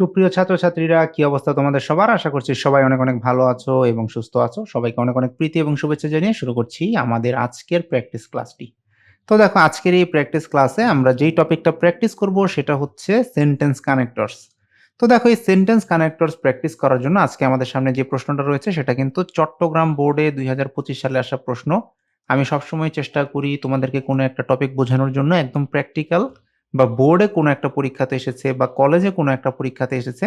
সুপ্রিয় ছাত্রছাত্রীরা, কি অবস্থা তোমাদের সবার? আশা করছি সবাই অনেক অনেক ভালো আছো এবং সুস্থ আছো। সবাইকে অনেক অনেক প্রীতি এবং শুভেচ্ছা জানিয়ে শুরু করছি আমাদের আজকের প্র্যাকটিস ক্লাসটি তো দেখো, আজকের এই প্র্যাকটিস ক্লাসে আমরা যেই টপিকটা প্র্যাকটিস করব সেটা হচ্ছে সেন্টেন্স কানেক্টরস তো দেখো, এই সেন্টেন্স কানেক্টরস প্র্যাকটিস করার জন্য আজকে আমাদের সামনে যে প্রশ্নটা রয়েছে সেটা কিন্তু চট্টগ্রাম বোর্ডে দুই হাজার পঁচিশ সালে আসা প্রশ্ন। আমি সবসময় চেষ্টা করি তোমাদেরকে কোনো একটা টপিক বোঝানোর জন্য একদম প্র্যাকটিক্যাল বা বোর্ডে কোনো একটা পরীক্ষাতে এসেছে বা কলেজে কোনো একটা পরীক্ষাতে এসেছে,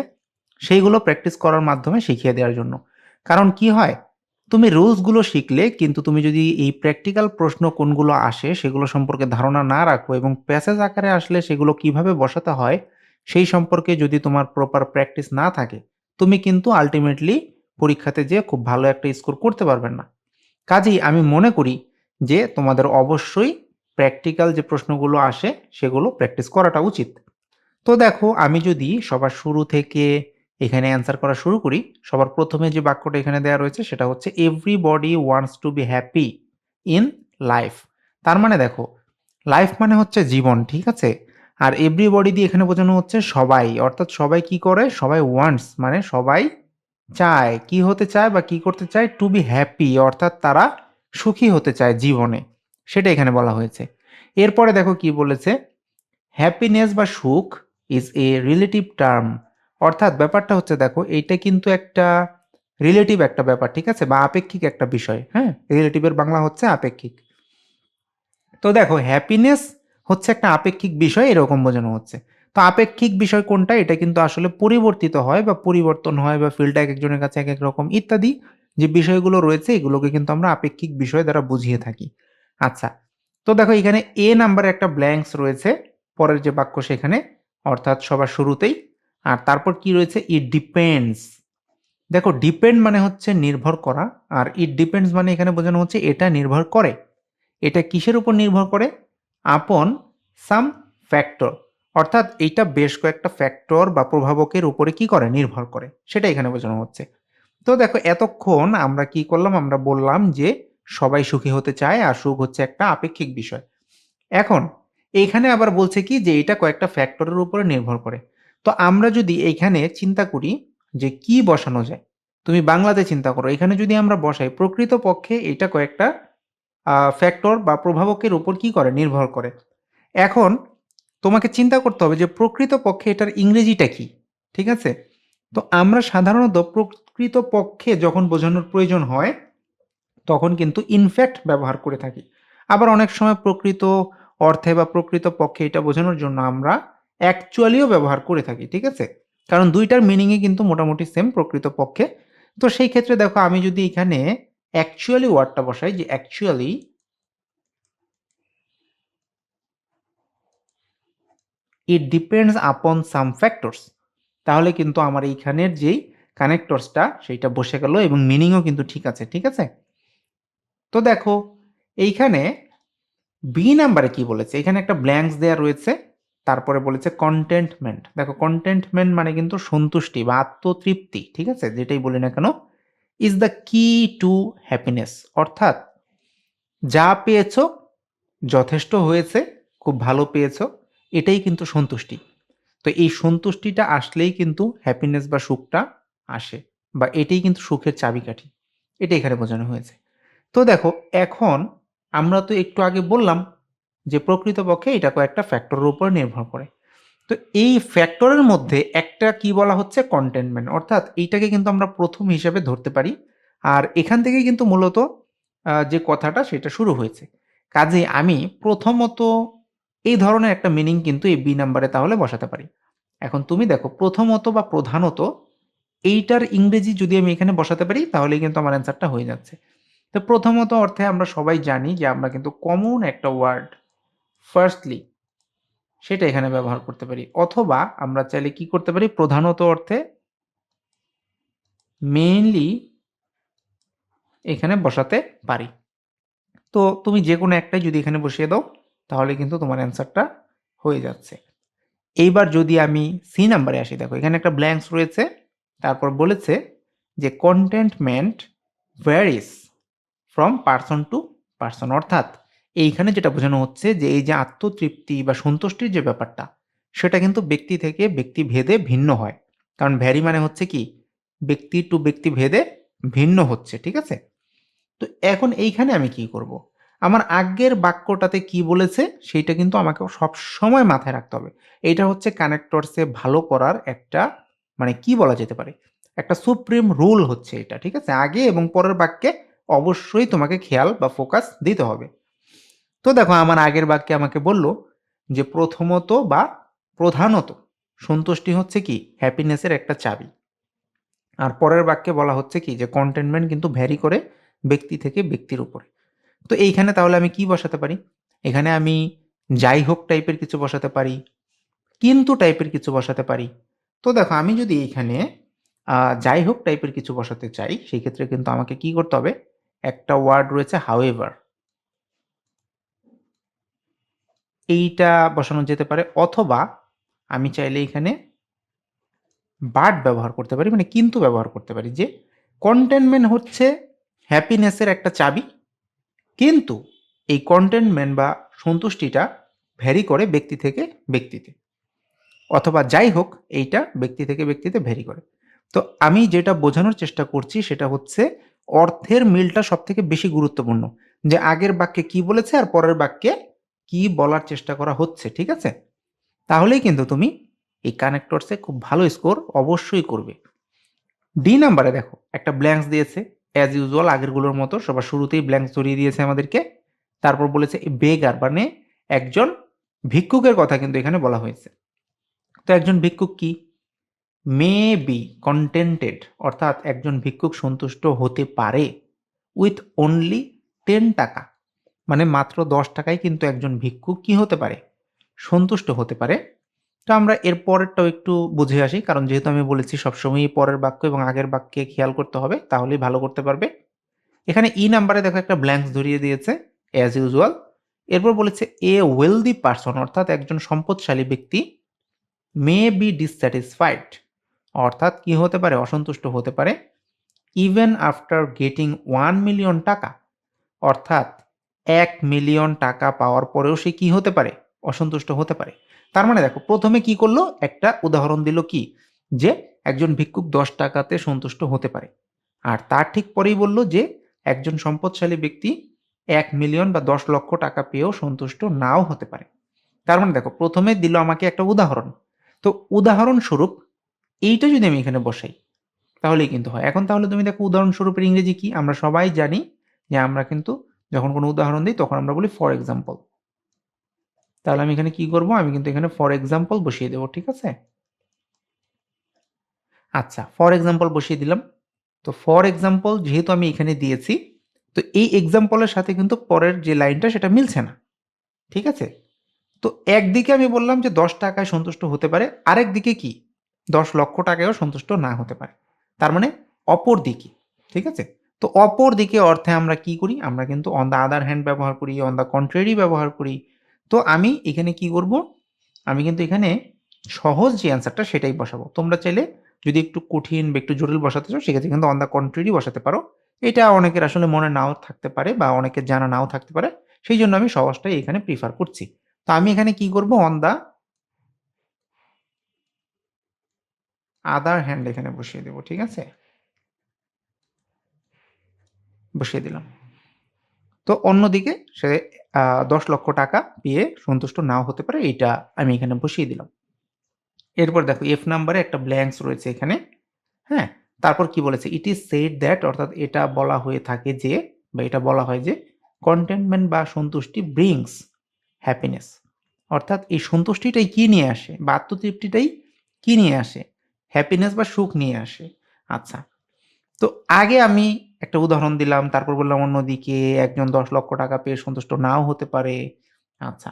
সেইগুলো প্র্যাকটিস করার মাধ্যমে শিখিয়ে দেওয়ার জন্য। কারণ কি হয়? তুমি রুলসগুলো শিখলে কিন্তু তুমি যদি এই প্র্যাকটিক্যাল প্রশ্ন কোনগুলো আসে সেগুলো সম্পর্কে ধারণা না রাখো এবং প্যাসেজ আকারে আসলে সেগুলো কীভাবে বসাতে হয়, সেই সম্পর্কে যদি তোমার প্রপার প্র্যাকটিস না থাকে, তুমি কিন্তু আলটিমেটলি পরীক্ষাতে যেয়ে খুব ভালো একটা স্কোর করতে পারবেন না। কাজেই আমি মনে করি যে তোমাদের অবশ্যই প্র্যাকটিক্যাল যে প্রশ্নগুলো আসে, সেগুলো প্র্যাকটিস করাটা উচিত। তো দেখো, আমি যদি সবার শুরু থেকে এখানে অ্যান্সার করা শুরু করি, সবার প্রথমে যে বাক্যটা এখানে দেওয়া রয়েছে, সেটা হচ্ছে everybody wants to be happy in life তার মানে দেখো লাইফ মানে হচ্ছে জীবন, ঠিক আছে? আর এভরিবডি দিয়ে এখানে বোঝানো হচ্ছে সবাই। অর্থাৎ সবাই কি করে? সবাই ওয়ান্টস মানে সবাই চায়। কি হতে চায় বা কি করতে চায়? টু বি হ্যাপি অর্থাৎ তারা সুখী হতে চায় জীবনে। সেটা এখানে বলা হয়েছে। এরপরে দেখো কি বলেছে হ্যাপিনেস বা সুখ ইজ এ রিলেটিভ টার্ম অর্থাৎ ব্যাপারটা হচ্ছে দেখো, এইটা কিন্তু একটা রিলেটিভ একটা ব্যাপার, ঠিক আছে? বা আপেক্ষিক একটা বিষয় হ্যাঁ? রিলেটিভের বাংলা হচ্ছে আপেক্ষিক। তো দেখো হ্যাপিনেস হচ্ছে একটা আপেক্ষিক বিষয়, এরকম বোঝানো হচ্ছে। তো আপেক্ষিক বিষয় কোনটা? এটা কিন্তু আসলে পরিবর্তিত হয় বা পরিবর্তন হয় বা ফিল্ডটা এক একজনের কাছে এক এক রকম ইত্যাদি যে বিষয়গুলো রয়েছে, এগুলোকে কিন্তু আমরা আপেক্ষিক বিষয় দ্বারা বুঝিয়ে থাকি। আচ্ছা তো দেখো এখানে এ নাম্বারে একটা ব্ল্যাঙ্কস রয়েছে, পরের যে বাক্য সেখানে, অর্থাৎ সবার শুরুতেই, আর তারপর কি রয়েছে? ইট ডিপেন্ডস দেখো ডিপেন্ড মানে হচ্ছে নির্ভর করা, আর ইট ডিপেন্ডস মানে এখানে বোঝানো হচ্ছে এটা নির্ভর করে। এটা কিসের উপর নির্ভর করে? আপন সাম ফ্যাক্টর অর্থাৎ এইটা বেশ কয়েকটা ফ্যাক্টর বা প্রভাবকের উপরে কি করে? নির্ভর করে। সেটা এখানে বোঝানো হচ্ছে। তো দেখো, এতক্ষণ আমরা কি করলাম? আমরা বললাম যে সবাই সুখী হতে চায় আর সুখ হচ্ছে একটা আপেক্ষিক বিষয়। এখন এইখানে আবার বলছে কি যে এটা কয়েকটা ফ্যাক্টরের উপরে নির্ভর করে। তো আমরা যদি এইখানে চিন্তা করি যে কি বসানো যায়, তুমি বাংলাতে চিন্তা করো, এখানে যদি আমরা বসাই প্রকৃত পক্ষে এটা কয়েকটা ফ্যাক্টর বা প্রভাবকের উপর কি করে? নির্ভর করে। এখন তোমাকে চিন্তা করতে হবে যে প্রকৃত পক্ষে এটার ইংরেজিটা কি, ঠিক আছে? তো আমরা সাধারণত প্রকৃত পক্ষে যখন বোঝানোর প্রয়োজন হয় তখন কিন্তু ইনফ্যাক্ট ব্যবহার করে থাকি। আবার অনেক সময় প্রকৃত অর্থে বা প্রকৃত পক্ষে এটা বোঝানোর জন্য আমরা অ্যাকচুয়ালিও ব্যবহার করে থাকি, ঠিক আছে? কারণ দুইটার মিনিংই কিন্তু মোটামুটি সেম প্রকৃত পক্ষে। তো সেই ক্ষেত্রে দেখো, আমি যদি এখানে অ্যাকচুয়ালি ওয়ার্ডটা বসাই যে actually it depends upon some factors তাহলে কিন্তু আমার এইখানের যেই কানেক্টরসটা সেইটা বসে গেল এবং মিনিংও কিন্তু ঠিক আছে ঠিক আছে? তো দেখো, এইখানে বি নাম্বারে কি বলেছে? এখানে একটা ব্ল্যাঙ্কস দেয়া রয়েছে, তারপরে বলেছে কন্টেন্টমেন্ট দেখো কন্টেন্টমেন্ট মানে কিন্তু সন্তুষ্টি বা আত্মতৃপ্তি, ঠিক আছে? যেটাই বলি না কেন is the key to happiness অর্থাৎ, যা পেয়েছ, যথেষ্ট হয়েছে, খুব ভালো পেয়েছ, এটাই কিন্তু সন্তুষ্টি। তো এই সন্তুষ্টিটা আসলেই কিন্তু হ্যাপিনেস বা সুখটা আসে, বা এটাই কিন্তু সুখের চাবিকাঠি। এটা এখানে বোঝানো হয়েছে। তো দেখো, এখন আমরা তো একটু আগে বললাম যে প্রকৃতপক্ষে এটা কয়েকটা ফ্যাক্টরের উপর নির্ভর করে। তো এই ফ্যাক্টরের মধ্যে একটা কি বলা হচ্ছে? কন্টেনমেন্ট অর্থাৎ এইটাকে কিন্তু আমরা প্রথম হিসেবে ধরতে পারি। আর এখান থেকে কিন্তু মূলত যে কথাটা সেটা শুরু হয়েছে। কাজে আমি প্রথমত এই ধরনের একটা মিনিং কিন্তু এই বি নাম্বারে তাহলে বসাতে পারি। এখন তুমি দেখো, প্রথমত বা প্রধানত এইটার ইংরেজি যদি আমি এখানে বসাতে পারি তাহলে কিন্তু আমার অ্যান্সারটা হয়ে যাচ্ছে। তো প্রথমত অর্থে আমরা সবাই জানি যে আমরা কিন্তু কমন একটা ওয়ার্ড ফার্স্টলি সেটা এখানে ব্যবহার করতে পারি। অথবা আমরা চাইলে কি করতে পারি? প্রধানত অর্থে মেইনলি এখানে বসাতে পারি। তো তুমি যে কোনো একটাই যদি এখানে বসিয়ে দাও, তাহলে কিন্তু তোমার অ্যান্সারটা হয়ে যাচ্ছে। এইবার যদি আমি সি নাম্বারে আসি, দেখো এখানে একটা ব্ল্যাঙ্কস রয়েছে, তারপর বলেছে যে contentment varies from person to person অর্থাৎ এইখানে যেটা বোঝানো হচ্ছে যে এই যে আত্মতৃপ্তি বা সন্তুষ্টির যে ব্যাপারটা, সেটা কিন্তু ব্যক্তি থেকে ব্যক্তি ভেদে ভিন্ন হয়। কারণ ভ্যারি মানে হচ্ছে কি? ব্যক্তি টু ব্যক্তি ভেদে ভিন্ন হচ্ছে, ঠিক আছে? তো এখন এইখানে আমি কি করব? আমার আগের বাক্যটাতে কি বলেছে, সেইটা কিন্তু আমাকে সব সময় মাথায় রাখতে হবে। এইটা হচ্ছে কানেক্টরসে ভালো করার একটা মানে কি বলা যেতে পারে? একটা সুপ্রিম রুল হচ্ছে এটা, ঠিক আছে? আগে এবং পরের বাক্যে অবশ্যই তোমাকে খেয়াল বা ফোকাস দিতে হবে। তো দেখো, আমার আগের বাক্যে আমাকে বলল যে, প্রথমত বা প্রধানত সন্তুষ্টি হচ্ছে কি? হ্যাপিনেসের একটা চাবি। আর পরের বাক্যে বলা হচ্ছে কি? যে কন্টেনমেন্ট কিন্তু ভ্যারি করে ব্যক্তি থেকে ব্যক্তির উপরে। তো এইখানে তাহলে আমি কি বসাতে পারি? এখানে আমি যাই হোক টাইপের কিছু বসাতে পারি, কিন্তু টাইপের কিছু বসাতে পারি। তো দেখো, আমি যদি এইখানে যাই হোক টাইপের কিছু বসাতে চাই, সেই ক্ষেত্রে কিন্তু আমাকে কি করতে হবে? একটা ওয়ার্ড রয়েছে হাউএভার এইটা বসানো যেতে পারে, অথবা আমি চাইলে এখানে বাট ব্যবহার করতে পারি মানে কিন্তু ব্যবহার করতে পারি, যে কন্টেনমেন্ট হচ্ছে হ্যাপিনেসের একটা চাবি, কিন্তু এই কন্টেনমেন্ট বা সন্তুষ্টিটা ভ্যারি করে ব্যক্তি থেকে ব্যক্তিতে, অথবা যাই হোক, এইটা ব্যক্তি থেকে ব্যক্তিতে ভ্যারি করে। তো আমি যেটা বোঝানোর চেষ্টা করছি, সেটা হচ্ছে অর্থের মিলটা সব থেকে বেশি গুরুত্বপূর্ণ। যে আগের বাক্যে কি বলেছে আর পরের বাক্যে কি বলার চেষ্টা করা হচ্ছে, ঠিক আছে? তাহলেই কিন্তু তুমি এই কানেক্টরসে খুব ভালো স্কোর অবশ্যই করবে। ডি নাম্বারে দেখো, একটা ব্ল্যাঙ্কস দিয়েছে। অ্যাজ ইউজুয়াল আগেরগুলোর মতো সবার শুরুতেই ব্ল্যাঙ্কস ধরিয়ে দিয়েছে আমাদেরকে। তারপর বলেছে বেগার মানে একজন ভিক্ষুকের কথা কিন্তু এখানে বলা হয়েছে। তো একজন ভিক্ষুক কি? মে বি কন্টেন্টেড অর্থাৎ একজন ভিক্ষুক সন্তুষ্ট হতে পারে, উইথ অনলি টেন টাকা। মানে মাত্র দশ টাকায় কিন্তু একজন ভিক্ষুক কি হতে পারে? সন্তুষ্ট হতে পারে। তো আমরা এর পরেরটাও একটু বুঝে আসি, কারণ যেহেতু আমি বলেছি সবসময়ই পরের বাক্য এবং আগের বাক্যে খেয়াল করতে হবে, তাহলেই ভালো করতে পারবে। এখানে ই নাম্বারে দেখো একটা ব্ল্যাঙ্কস ধরিয়ে দিয়েছে অ্যাজ ইউজুয়াল এরপর বলেছে এ ওয়েলদি পার্সন অর্থাৎ একজন সম্পদশালী ব্যক্তি মে বি ডিসস্যাটিসফাইড অর্থাৎ কি হতে পারে? অসন্তুষ্ট হতে পারে। Even after getting one million taka, অর্থাৎ এক মিলিয়ন টাকা পাওয়ার পরেও সে কি হতে পারে? অসন্তুষ্ট হতে পারে। তার মানে দেখো, প্রথমে কি করল? একটা উদাহরণ দিল কি? যে একজন ভিক্ষুক দশ টাকাতে সন্তুষ্ট হতে পারে। আর তার ঠিক পরেই বলল যে একজন সম্পদশালী ব্যক্তি এক মিলিয়ন বা দশ লক্ষ টাকা পেয়েও সন্তুষ্ট নাও হতে পারে। তার মানে দেখো, প্রথমে দিল আমাকে একটা উদাহরণ। তো উদাহরণস্বরূপ এইটা যদি আমি এখানে বসাই, তাহলেই কিন্তু হয়। এখন তাহলে তুমি দেখো উদাহরণস্বরূপের ইংরেজি কি? আমরা সবাই জানি যে আমরা কিন্তু যখন কোনো উদাহরণ দিই, তখন আমরা বলি ফর এক্সাম্পল তাহলে আমি এখানে কি করব? আমি কিন্তু এখানে ফর এক্সাম্পল বসিয়ে দেবো, ঠিক আছে? আচ্ছা ফর এক্সাম্পল বসিয়ে দিলাম। তো ফর এক্সাম্পল যেহেতু আমি এখানে দিয়েছি, তো এই এক্সাম্পলের সাথে কিন্তু পরের যে লাইনটা সেটা মিলছে না, ঠিক আছে? তো একদিকে আমি বললাম যে দশ টাকায় সন্তুষ্ট হতে পারে আরেক দিকে কি? দশ লক্ষ টাকায়ও সন্তুষ্ট না হতে পারে। তার মানে অপর দিকে, ঠিক আছে? তো অপর দিকে অর্থে আমরা কি করি? আমরা কিন্তু অন দ্য আদার হ্যান্ড ব্যবহার করি অন দ্য কন্ট্রারি ব্যবহার করি। তো আমি এখানে কি করব? আমি কিন্তু এখানে সহজ যে অ্যান্সারটা সেটাই বসাবো। তোমরা চাইলে যদি একটু কঠিন বা একটু জটিল বসাতে চাও, সেক্ষেত্রে কিন্তু অন দ্য কন্ট্রারি বসাতে পারো। এটা অনেকের আসলে মনে নাও থাকতে পারে বা অনেকের জানা নাও থাকতে পারে। সেই জন্য আমি সহজটাই এখানে প্রিফার করছি। তো আমি এখানে কি করব? অন দ্য আদার হ্যান্ড এখানে বসিয়ে দেবো, ঠিক আছে? বসিয়ে দিলাম। তো অন্যদিকে সে দশ লক্ষ টাকা পেয়ে সন্তুষ্ট নাও হতে পারে এটা আমি এখানে বসিয়ে দিলাম। এরপর দেখো এফ নাম্বারে একটা ব্ল্যাঙ্কস রয়েছে এখানে হ্যাঁ? তারপর কি বলেছে? ইট ইজ সেড দ্যাট অর্থাৎ এটা বলা হয়ে থাকে যে, বা এটা বলা হয় যে কন্টেনমেন্ট বা সন্তুষ্টি ব্রিংস হ্যাপিনেস অর্থাৎ এই সন্তুষ্টিটাই কি নিয়ে আসে? বা আত্মতৃপ্তিটাই কি নিয়ে আসে? হ্যাপিনেস বা সুখ নিয়ে আসে। আচ্ছা তো আগে আমি একটা উদাহরণ দিলাম, তারপর বললাম অন্যদিকে একজন দশ লক্ষ টাকা পেয়ে সন্তুষ্ট নাও হতে পারে। আচ্ছা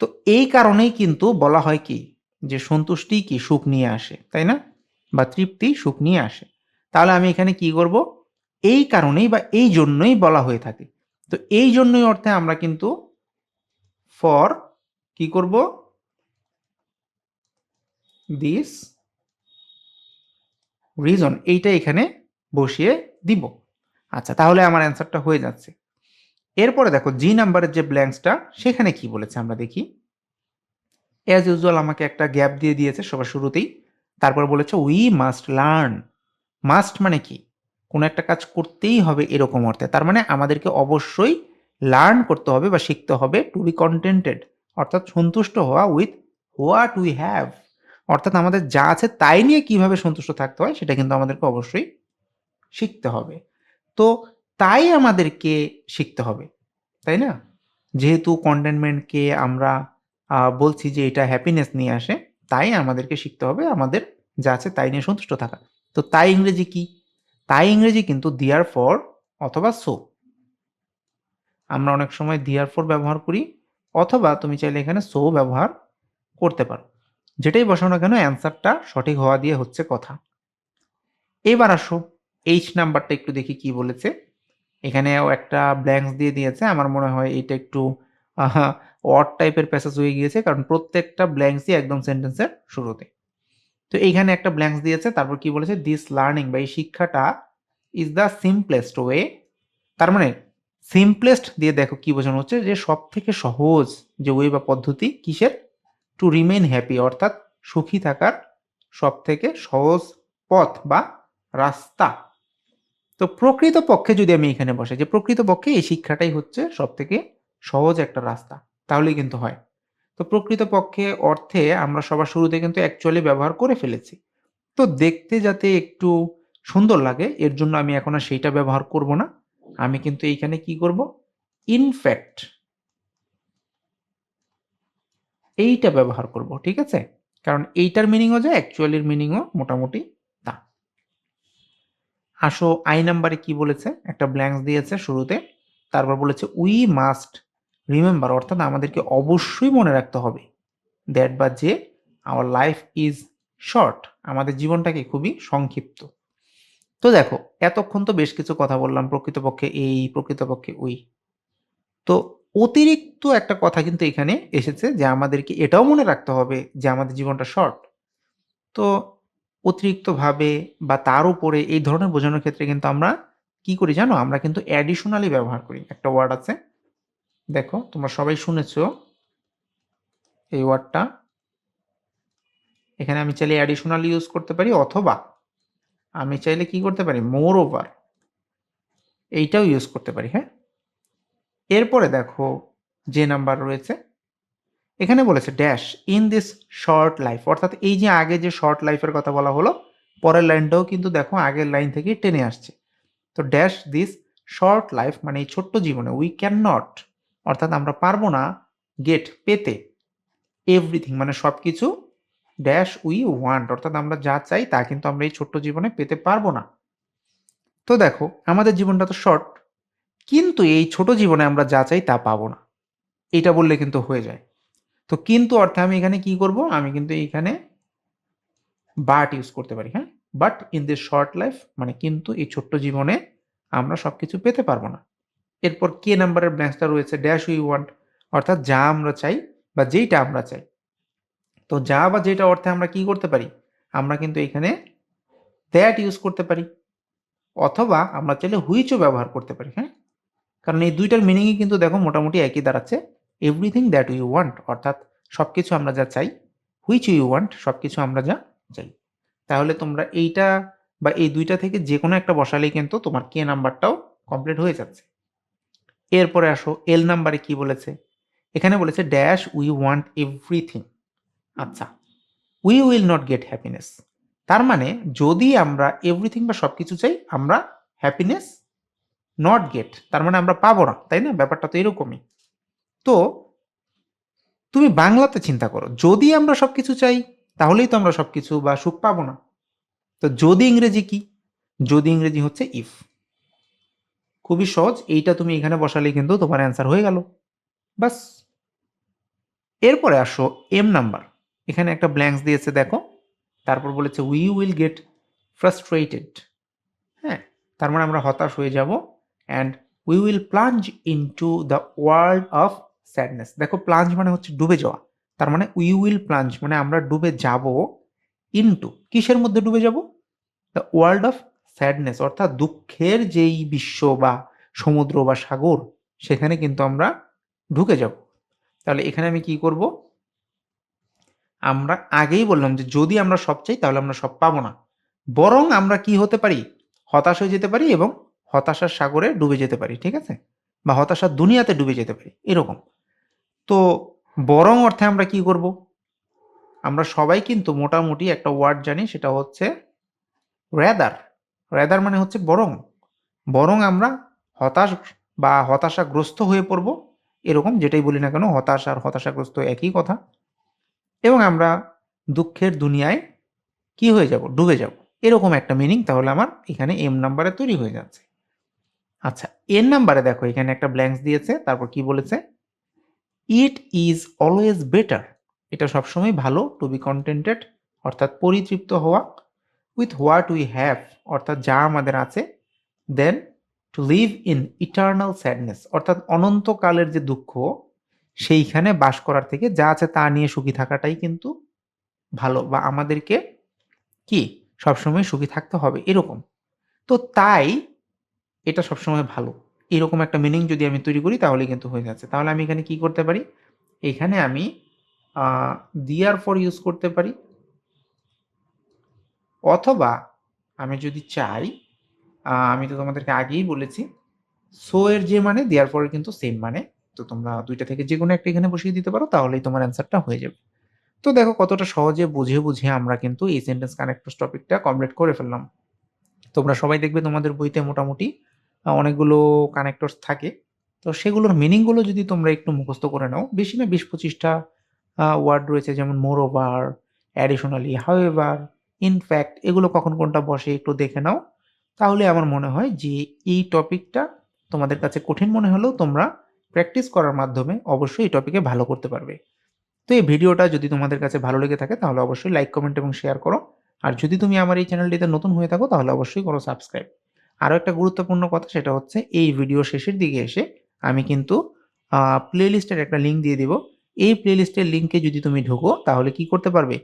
তো এই কারণেই কিন্তু বলা হয় কি, যে সন্তুষ্টি কি সুখ নিয়ে আসে, তাই না? বা তৃপ্তি সুখ নিয়ে আসে। তাহলে আমি এখানে কি করব? এই কারণেই বা এই জন্যই বলা হয়ে থাকে। তো এই জন্যই অর্থে আমরা কিন্তু ফর কি করব? দিস রিজন এইটা এখানে বসিয়ে দিব। আচ্ছা তাহলে আমার অ্যান্সারটা হয়ে যাচ্ছে। এরপরে দেখো জি নাম্বারের যে ব্ল্যাঙ্কসটা সেখানে কি বলেছে আমরা দেখি। অ্যাজ ইউজুয়াল আমাকে একটা গ্যাপ দিয়ে দিয়েছে সবার শুরুতেই। তারপর বলেছে উই মাস্ট লার্ন মাস্ট মানে কি? কোনো একটা কাজ করতেই হবে এরকম অর্থে। তার মানে আমাদেরকে অবশ্যই লার্ন করতে হবে বা শিখতে হবে টু বি কন্টেন্টেড অর্থাৎ সন্তুষ্ট হওয়া উইথ হোয়াট উই হ্যাভ অর্থাৎ আমাদের যা আছে তাই নিয়ে কীভাবে সন্তুষ্ট থাকতে হয় সেটা কিন্তু আমাদেরকে অবশ্যই শিখতে হবে। তো তাই আমাদেরকে শিখতে হবে, তাই না? যেহেতু কন্টেনমেন্টকে আমরা বলছি যে এটা হ্যাপিনেস নিয়ে আসে, তাই আমাদেরকে শিখতে হবে আমাদের যা আছে তাই নিয়ে সন্তুষ্ট থাকা। তো তাই ইংরেজি কি? তাই ইংরেজি কিন্তু দিয়ার ফর অথবা সো আমরা অনেক সময় দিয়ার ফর ব্যবহার করি, অথবা তুমি চাইলে এখানে সো ব্যবহার করতে পারো। যেটাই বসাও না কেন অ্যান্সারটা সঠিক হওয়া দিয়ে হচ্ছে কথা। এবার আসো এইচ নাম্বারটা একটু দেখি কি বলেছে। এখানেও একটা ব্ল্যাঙ্কস দিয়ে দিয়েছে। আমার মনে হয় এটা একটু অড টাইপের প্যাসেজ হয়ে গিয়েছে, কারণ প্রত্যেকটা ব্ল্যাঙ্কসই একদম সেন্টেন্সের শুরুতে। তো এইখানে একটা ব্ল্যাঙ্কস দিয়েছে, তারপর কি বলেছে? দিস লার্নিং বা এই শিক্ষাটা ইজ দ্য সিম্পলেস্ট ওয়ে তার মানে সিম্পলেস্ট দিয়ে দেখো কি বোঝানো হচ্ছে যে সব থেকে সহজ যে ওয়ে বা পদ্ধতি কিসের? টু রিমেইন হ্যাপি অর্থাৎ সুখী থাকার সব থেকে সহজ পথ বা রাস্তা। তো প্রকৃত পক্ষে যদি আমি এখানে বসে, যে প্রকৃত পক্ষে এই শিক্ষাটাই হচ্ছে সব থেকে সহজ একটা রাস্তা, তাহলেই কিন্তু হয়। তো প্রকৃত পক্ষে অর্থে আমরা সবার শুরুতে কিন্তু অ্যাকচুয়ালি ব্যবহার করে ফেলেছি। তো দেখতে যাতে একটু সুন্দর লাগে, এর জন্য আমি এখন আর সেইটা ব্যবহার করব না। আমি কিন্তু এইখানে কি করব? ইনফ্যাক্ট এইটা ব্যবহার করব, ঠিক আছে? কারণ এইটার মিনিংও যায় অ্যাকচুয়ালির মিনিংও মোটামুটি তা। আসো আই নাম্বারে কি বলেছে? একটা ব্ল্যাঙ্কস দিয়েছে শুরুতে। তারপর বলেছে উই মাস্ট রিমেম্বার অর্থাৎ আমাদেরকে অবশ্যই মনে রাখতে হবে। দ্যাট বা যে আওয়ার লাইফ ইজ শর্ট আমাদের জীবনটাকে খুবই সংক্ষিপ্ত। তো দেখো, এতক্ষণ তো বেশ কিছু কথা বললাম, প্রকৃতপক্ষে এই, প্রকৃতপক্ষে ওই। তো অতিরিক্ত একটা কথা কিন্তু এখানে এসেছে যে আমাদেরকে এটাও মনে রাখতে হবে যে আমাদের জীবনটা শর্ট তো অতিরিক্তভাবে বা তার উপরে এই ধরনের বোঝানোর ক্ষেত্রে কিন্তু আমরা কি করি জানো? আমরা কিন্তু অ্যাডিশনালি ব্যবহার করি। একটা ওয়ার্ড আছে। দেখো, তোমরা সবাই শুনেছ এই ওয়ার্ডটা এখানে আমি চাইলে অ্যাডিশনাল ইউজ করতে পারি অথবা আমি চাইলে কি করতে পারি? মোর ওভার এইটাও ইউজ করতে পারি হ্যাঁ? এরপরে দেখো যে নাম্বার রয়েছে, এখানে বলেছে dash in this short life অর্থাৎ এই যে আগে যে শর্ট লাইফের কথা বলা হলো, পরের লাইনটাও কিন্তু দেখো আগের লাইন থেকেই টেনে আসছে। তো ড্যাশ দিস শর্ট লাইফ মানে এই ছোট্ট জীবনে উই ক্যান নট অর্থাৎ আমরা পারব না গেট পেতে। এভরিথিং মানে সব কিছু ড্যাশ উই ওয়ান্ট অর্থাৎ আমরা যা চাই তা কিন্তু আমরা এই ছোট্ট জীবনে পেতে পারব না। তো দেখো, আমাদের জীবনটা তো শর্ট কিন্তু এই ছোট জীবনে আমরা যা চাই তা পাবো না। এটা বললে কিন্তু হয়ে যায়। তো কিন্তু অর্থে আমি এখানে কি করব? আমি কিন্তু এইখানে বাট ইউজ করতে পারি হ্যাঁ? But in this short life মানে কিন্তু এই ছোট্ট জীবনে আমরা সব কিছু পেতে পারব না। এরপর কে নাম্বারের ব্ল্যাঙ্কসটা রয়েছে ড্যাশ উই ওয়ান্ট অর্থাৎ যা আমরা চাই বা যেইটা আমরা চাই। তো যা বা যেটা অর্থে আমরা কি করতে পারি? আমরা কিন্তু এখানে দ্যাট ইউজ করতে পারি। অথবা আমরা চাইলে হুইচও ব্যবহার করতে পারি হ্যাঁ? কারণ এই দুইটার মিনিংই কিন্তু দেখো মোটামুটি একই দাঁড়াচ্ছে। এভরিথিং দ্যাট ইউ ওয়ান্ট অর্থাৎ সব কিছু আমরা যা চাই হুইচ ইউ ওয়ান্ট সব কিছু আমরা যা চাই। তাহলে তোমরা এইটা বা এই দুইটা থেকে যে কোনো একটা বসালেই কিন্তু তোমার কে নাম্বারটাও কমপ্লিট হয়ে যাচ্ছে। এরপরে আসো এল নাম্বারে কি বলেছে? এখানে বলেছে ড্যাশ উই ওয়ান্ট এভরিথিং আচ্ছা we will not get happiness তার মানে যদি আমরা এভরিথিং বা সব কিছু চাই, আমরা হ্যাপিনেস নট গেট তার মানে আমরা পাবো না, তাই না? ব্যাপারটা তো এরকমই। তো তুমি বাংলাতে চিন্তা করো, যদি আমরা সব কিছু চাই, তাহলেই তো আমরা সব কিছু বা সুখ পাবো না। তো যদি ইংরেজি কি? যদি ইংরেজি হচ্ছে ইফ খুবই সহজ, এইটা তুমি এখানে বসালে কিন্তু তোমার অ্যান্সার হয়ে গেল। বাস এরপরে আসো এম নাম্বার এখানে একটা ব্ল্যাঙ্কস দিয়েছে, দেখো। তারপর বলেছে উই উইল গেট ফ্রাস্ট্রেটেড হ্যাঁ তার মানে আমরা হতাশ হয়ে যাব। And we will plunge into the world of sadness দেখো প্লাঞ্জ মানে হচ্ছে ডুবে যাওয়া। তার মানে উই উইল প্লাঞ্জ মানে আমরা ডুবে যাব ইনটু কিসের মধ্যে ডুবে যাব? দ্য ওয়ার্ল্ড অফ স্যাডনেস অর্থাৎ দুঃখের যেই বিশ্ব বা সমুদ্র বা সাগর, সেখানে কিন্তু আমরা ঢুকে যাব। তাহলে এখানে আমি কি করব? আমরা আগেই বললাম যে যদি আমরা সব চাই, তাহলে আমরা সব পাবো না। বরং আমরা কি হতে পারি? হতাশ হয়ে যেতে পারি এবং হতাশার সাগরে ডুবে যেতে পারি, ঠিক আছে? বা হতাশার দুনিয়াতে ডুবে যেতে পারি, এরকম। তো বরং অর্থে আমরা কি করব? আমরা সবাই কিন্তু মোটামুটি একটা ওয়ার্ড জানি, সেটা হচ্ছে র্যাদার র্যাদার মানে হচ্ছে বরং। বরং আমরা হতাশ বা হতাশাগ্রস্ত হয়ে পড়ব, এরকম যেটাই বলি না কেন, হতাশ আর হতাশাগ্রস্ত একই কথা। এবং আমরা দুঃখের দুনিয়ায় কি হয়ে যাব? ডুবে যাব। এরকম একটা মিনিং তাহলে আমার এখানে এম নাম্বারে তৈরি হয়ে যাচ্ছে। আচ্ছা এন নাম্বারে দেখো, এখানে একটা ব্ল্যাঙ্কস দিয়েছে, তারপর কি বলেছে? ইট ইজ অলওয়েজ বেটার এটা সবসময় ভালো টু বি কন্টেন্টেড অর্থাৎ পরিতৃপ্ত হওয়া উইথ হোয়াট উই হ্যাভ অর্থাৎ যা আমাদের আছে then to live in eternal sadness অর্থাৎ অনন্তকালের যে দুঃখ, সেইখানে বাস করার থেকে যা আছে তা নিয়ে সুখী থাকাটাই কিন্তু ভালো, বা আমাদেরকে কি? সবসময় সুখী থাকতে হবে, এরকম। তো তাই এটা সবসময় ভালো। এরকম একটা মিনিং যদি আমি তৈরি করি তাহলে কিন্তু হয়ে যাচ্ছে। তাহলে আমি এখানে কি করতে পারি? এখানে আমি দিয়ার ফর ইউজ করতে পারি। অথবা আমি যদি চাই আমি তো তোমাদেরকে আগেই বলেছি সো এর যে মানে দেওয়ার পরে কিন্তু সেম মানে। তো তোমরা দুইটা থেকে যে কোনো একটা এখানে বসিয়ে দিতে পারো, তাহলেই তোমার অ্যান্সারটা হয়ে যাবে। তো দেখো কতটা সহজে বুঝে বুঝে আমরা কিন্তু এই সেন্টেন্স কানেক্টর টপিকটা কমপ্লিট করে ফেললাম। তোমরা সবাই দেখবে তোমাদের বইতে মোটামুটি অনেকগুলো কানেক্টরস থাকে। তো সেগুলোর মিনিংগুলো যদি তোমরা একটু মুখস্থ করে নাও, বেশি না বিশ পঁচিশটা ওয়ার্ড রয়েছে যেমন moreover additionally however in fact এগুলো কখন কোনটা বসে একটু দেখে নাও। তাহলে আমার মনে হয় যে এই টপিকটা তোমাদের কাছে কঠিন মনে হলেও তোমরা প্র্যাকটিস করার মাধ্যমে অবশ্যই এই টপিকে ভালো করতে পারবে। তো এই ভিডিওটা যদি তোমাদের কাছে ভালো লেগে থাকে তাহলে অবশ্যই লাইক কমেন্ট এবং শেয়ার করো। আর যদি তুমি আমার এই চ্যানেলটিতে নতুন হয়ে থাকো তাহলে অবশ্যই করো সাবস্ক্রাইব আরও একটা গুরুত্বপূর্ণ কথা সেটা হচ্ছে এই ভিডিও শেষের দিকে এসে আমি কিন্তু প্লেলিস্টের একটা লিঙ্ক দিয়ে দিব। এই প্লেলিস্টের লিঙ্কে যদি তুমি ঢোকো, তাহলে কি করতে পারবে?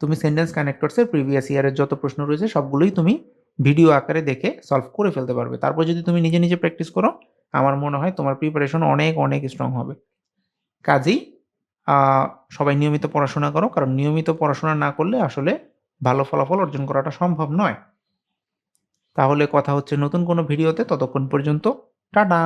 তুমি সেন্টেন্স কানেক্টরসের প্রিভিয়াস ইয়ারের যত প্রশ্ন রয়েছে, সবগুলোই তুমি ভিডিও আকারে দেখে সলভ করে ফেলতে পারবে। তারপর যদি তুমি নিজে নিজে প্র্যাকটিস করো, আমার মনে হয় তোমার প্রিপারেশন অনেক অনেক স্ট্রং হবে। কাজেই সবাই নিয়মিত পড়াশোনা করো, কারণ নিয়মিত পড়াশোনা না করলে আসলে ভালো ফলাফল অর্জন করাটা সম্ভব নয়। তাহলে কথা হচ্ছে নতুন কোনো ভিডিওতে ততক্ষণ পর্যন্ত টাটা!